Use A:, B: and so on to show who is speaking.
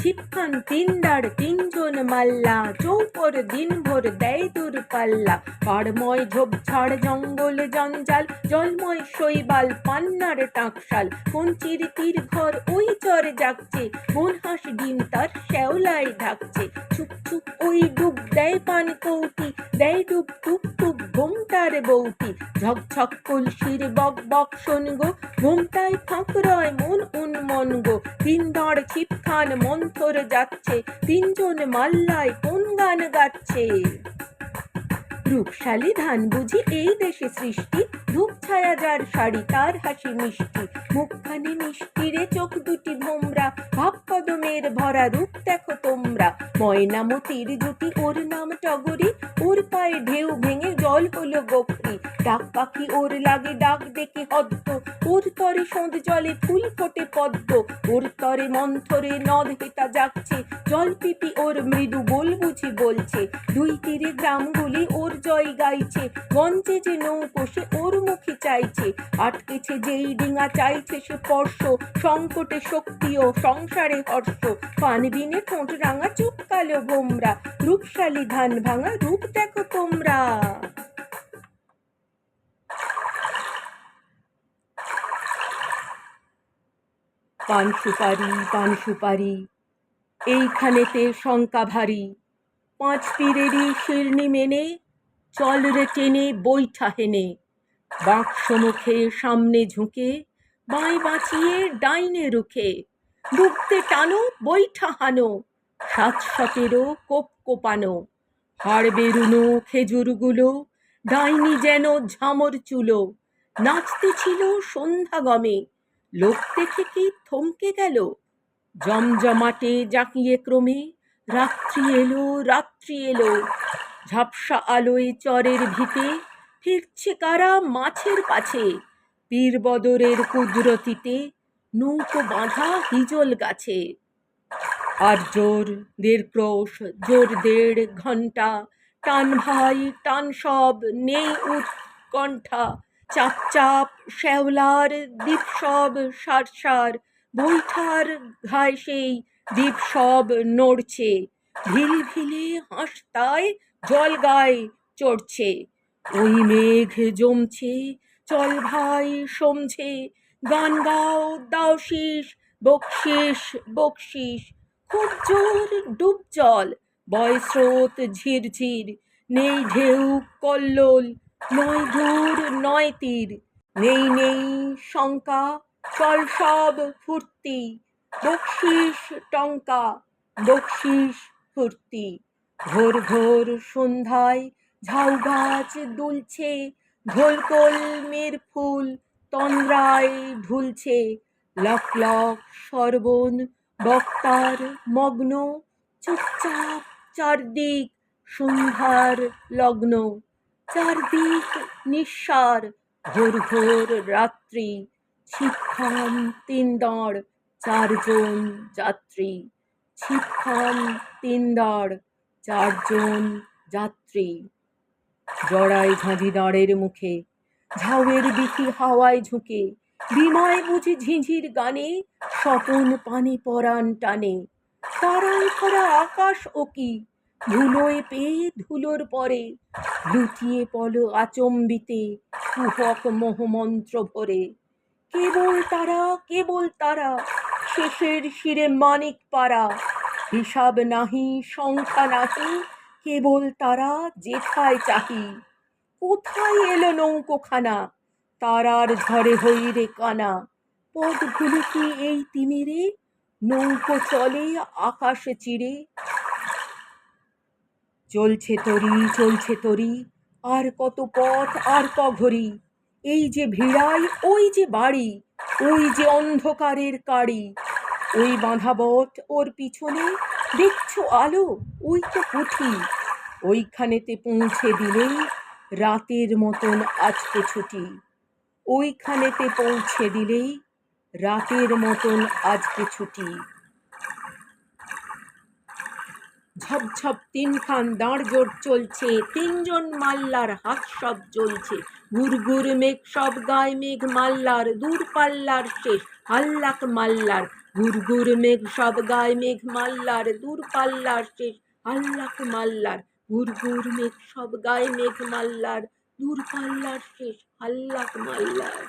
A: ছিপখান তিনদার তিনজন মাল্লা চৌপর দিনভর দেয় দূর পাল্লা পাড়ময় ঝোপঝাড় জঙ্গল জঞ্জাল জলময় শৈবাল পান্নার টাকশাল কঞ্চির তীর ঘর ওই চর জাগছে বন হাঁস ডিম তার শ্যাওলায় ঢাকছে চুপ চুপ ওই ডুব দেয় পান কৌটি দেয় ডুব টুপ টুপ ঘুমটার বৌটি ঝকঝক কলসির বক বক শোন গো ঘুমটায় ফাঁক রয় মন উন্মন গো তিন দাঁড় ছিপখান মন্থর যাচ্ছে, তিনজন মাল্লায় কোন গান গাচ্ছে? রূপশালী ধান বুঝি এই দেশে সৃষ্টি, ধূপ ছায়া যার শাড়ি তার হাসি মিষ্টি, মুখখানি মিষ্টি রে চোখ দুটি ভোমরা, ভাব কদমের ভরা রূপ দেখো তোমরা, ময়নামতির জুটি ওর নাম টগরি, ওর পায়ে ঢেউ ভেঙে জল হলো গপ্পি ডাক পাখি ওর লাগে ডাক ডেকে হদ্দ। ওর তরে সঁধ জলে ফুল ফোটে পদ্ম। ওর তরে মন্থরে নদ হেতা যাচ্ছে। জল পিপি ওর মৃদু বল বুঝি বলছে। দুই তীরে গ্রামগুলি ওর জয় গাইছে। মঞ্চে যে নৌকো সে ওর মুখে চাইছে। আটকেছে যেই ডিঙা চাইছে সে স্পর্শ। সংকটে শক্তি ও সংসারে হর্ষ। পানবিনে ঠোঁট রাঙা চোখ কালো ভোমরা রূপশালী ধান ভাঙা রূপ দেখো পান সুপারি পান সুপারি। এইখানেতে শঙ্কা ভারী। পাঁচ পীরেরই শিরনি মেনে চল রে টেনে বৈঠা হেনে। বাক্স মুখে সামনে ঝুঁকে বাঁয় বাঁচিয়ে ডাইনে রুখে। ডুবতে টানো, বৈঠা হানো, সাত সতেরো কোপ কোপানো। হাড় বেরুনো খেজুরগুলো, ডাইনি যেন ঝামর চুলো। নাচতে ছিল সন্ধ্যা গমে লোক দেখে কি থমকে গেল? জমজমাটে জাঁকিয়ে ক্রমে রাত্রি এলো রাত্রি এলো। ঝাপসা আলোয় চরের ভিতে ফিরছে কারা মাছের পাছে পীর বদরের কুদরতিতে নৌকো বাঁধা হিজল গাছে। আর জোর দেড় ক্রোশ, জোর দেড় ঘণ্টা টান ভাই, টান সব, নেই উৎকণ্ঠা। চাপ চাপ, শ্যাওলার, দ্বীপ সব সার সার, বৈঠার ঘায় সেই দ্বীপ সব নড়ছে। ভিল ভিলে হাসতায় জল গায়ে চড়ছে। ওই মেঘ জমছে, চল ভাই সমছে। গান গাও, দাও বকশিস বকশিস। খুব জোর ডুব জল, বয় স্রোত ঝিরঝির, নেই ঢেউ কল্লোল। নয় দূর নয় তীর। নেই নেই শঙ্কা, চল সব ফুর্তি। বকশিস টঙ্কা, বকশিস ফুর্তি। ঘোর ভোর সন্ধ্যায় ঝাউ গাছ দুলছে মের ফুল তন্দ্রায় ঢুলছে। লক লক সর্বণ বক্তার মগ্ন, চুপচাপ চারদিক সন্ধ্যার লগ্ন। চারদিক নিঃসার ঘোর রাত্রি ছিক্ষণ তিন দাঁড়, চারজন যাত্রী। ছিক্ষণ তিন দাঁড়, চারজন যাত্রী। জড়াই ঝাঁঝি দাঁড়ের মুখে, ঝাউয়ের বিকি হাওয়ায় ঝুঁকে বিময় বুঝি ঝিঝির গানে, স্বপন পানে পরাণ টানে। তারায় ভরা আকাশ ও কি ধুলোয় পেয়ে ধুলোর পরে লুটিয়ে পল আচম্বিতে কুহক মোহমন্ত্র ভরে। কেবল তারা কেবল তারা, শেষের শিরে মানিক পাড়া হিসাব নাহি সংখ্যা নাহি, কেবল তারা যেথায় চাহি। কোথায় এলো নৌকোখানা? তারার ঝড়ে হইরে কানা। পথগুলো কি এই তিমিরে? নৌকো চলে আকাশে চিরে। চলছে তরি চলছে তরি, আর কত পথ, আর কঘরি এই যে ভিড়াই, ওই যে বাড়ি, ওই যে অন্ধকারের কাড়ি। ওই বাঁধাবট ওর পিছনে, দেখছ আলো? ওই তো পুঁথি। ওইখানেতে পৌঁছে দিলেই রাতের মতন আজকে ছুটি। ওইখানেতে পৌঁছে দিলেই রাতের মতন আজকে ছুটি। ঝপঝপ তিনখান দাঁড় জোর চলছে, তিনজন মাল্লার হাত সব জ্বলছে। গুড়গুড় মেঘ, সব গায়ে মেঘ মাল্লার, দূর পাল্লার শেষ, হাল্লাক মাল্লার। ঘুর ঘুর মেঘ, সব গায়ে মেঘ মাল্লার, দূর পাল্লার শেষ, হাল্লাক মাল্লার। ঘুর ঘুর মেঘ, সব গায়ে মেঘ মাল্লার, দূর পাল্লার শেষ আল্লাহ মাল্লার।